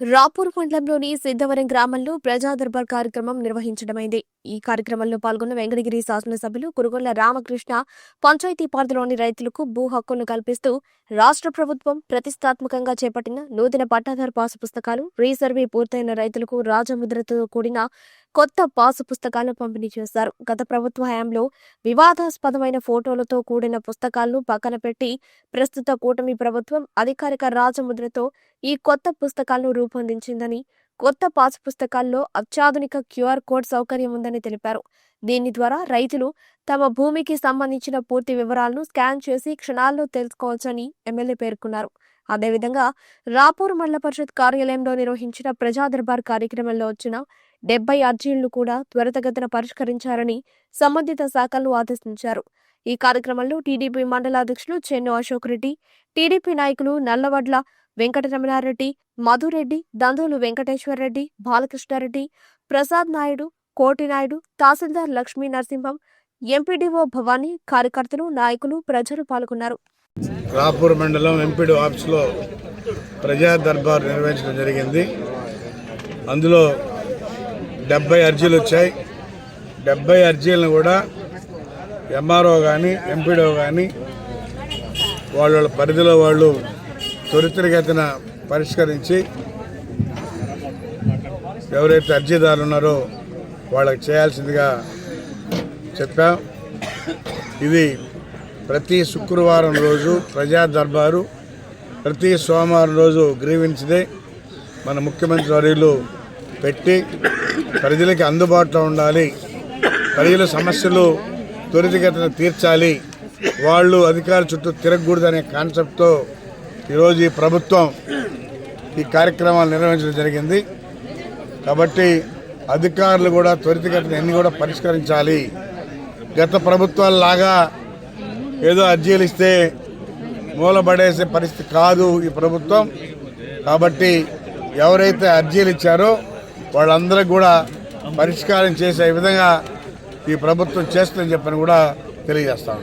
రాపూర్ మండలంలోని సిద్ధవరం గ్రామంలో ప్రజా దర్బార్ కార్యక్రమం నిర్వహించడమైంది. ఈ కార్యక్రమంలో పాల్గొన్న వెంకటగిరి శాసనసభ్యులు కురుగొల్ల రామకృష్ణ పంచాయతీ పరిధిలోని రైతులకు భూ హక్కును కల్పిస్తూ రాష్ట్ర ప్రభుత్వం ప్రతిష్టాత్మకంగా చేపట్టిన నూతన పట్టాదారు పాసు పుస్తకాలు రీసర్వే పూర్తయిన రైతులకు రాజముద్రతో కూడిన కొత్త పాసు పుస్తకాలను పంపిణీ చేశారు గత ప్రభుత్వ హయాంలో వివాదాస్పదమైన ఫోటోలతో కూడిన పుస్తకాలను పక్కన పెట్టి ప్రస్తుత కూటమి ప్రభుత్వం అధికారిక రాజముద్రతో ఈ కొత్త పుస్తకాలను రూపొందించిందని కొత్త పాస్ పుస్తకాల్లో అత్యాధునిక క్యూఆర్ కోడ్ సౌకర్యం ఉందని తెలిపారు. దీని ద్వారా రైతులు తమ భూమికి సంబంధించిన పూర్తి వివరాలను స్కాన్ చేసి క్షణాల్లో తెలుసుకోవచ్చని ఎమ్మెల్యే పేర్కొన్నారు. అదేవిధంగా రాపూర్ మండల పరిషత్ కార్యాలయంలో నిర్వహించిన ప్రజా దర్బార్ కార్యక్రమంలో వచ్చిన డెబ్బై అర్జీలను కూడా త్వరితగతిన పరిష్కరించారని సంబంధిత శాఖలను ఆదేశించారు. ఈ కార్యక్రమంలో టీడీపీ మండల అధ్యక్షులు చెన్ను అశోక్ రెడ్డి టీడీపీ నాయకులు నల్లవడ్ల వెంకటరమణారెడ్డి మధురెడ్డి దందులు వెంకటేశ్వరరెడ్డి బాలకృష్ణారెడ్డి ప్రసాద్ నాయుడు కోటి నాయుడు తహసీల్దార్ లక్ష్మీ నరసింహం ఎంపీడీఓ భవానీ కార్యకర్తలు నాయకులు ప్రజలు పాల్గొన్నారు. రాపూర్ మండలం ఎంపీడీ ఆఫీస్లో ప్రజా దర్బార్ నిర్వహించడం జరిగింది. అందులో డెబ్బై అర్జీలు వచ్చాయి. డెబ్బై అర్జీలను కూడా ఎంఆర్ఓ కానీ ఎంపీడీఓ కానీ వాళ్ళ పరిధిలో వాళ్ళు త్వరితగతిన పరిష్కరించి ఎవరైతే అర్జీదారులు ఉన్నారో వాళ్ళకి చేయాల్సిందిగా చెప్పాం. ఇది ప్రతి శుక్రవారం రోజు ప్రజా దర్బారు ప్రతి సోమవారం రోజు గ్రీవెన్స్ డే మన ముఖ్యమంత్రి వర్యులు పెట్టి ప్రజలకి అందుబాటులో ఉండాలి. ప్రజల సమస్యలు త్వరితగతిన తీర్చాలి. వాళ్ళు అధికారుల చుట్టూ తిరగకూడదనే కాన్సెప్ట్తో ఈరోజు ఈ ప్రభుత్వం ఈ కార్యక్రమాలు నిర్వహించడం జరిగింది. కాబట్టి అధికారులు కూడా త్వరితగతిన అన్ని కూడా పరిష్కరించాలి. గత ప్రభుత్వాల లాగా ఏదో అర్జీలు ఇస్తే మూలబడేసే పరిస్థితి కాదు ఈ ప్రభుత్వం. కాబట్టి ఎవరైతే అర్జీలు ఇచ్చారో వాళ్ళందరూ కూడా పరిష్కారం చేసే విధంగా ఈ ప్రభుత్వం చేస్తుందని చెప్పని కూడా తెలియజేస్తాను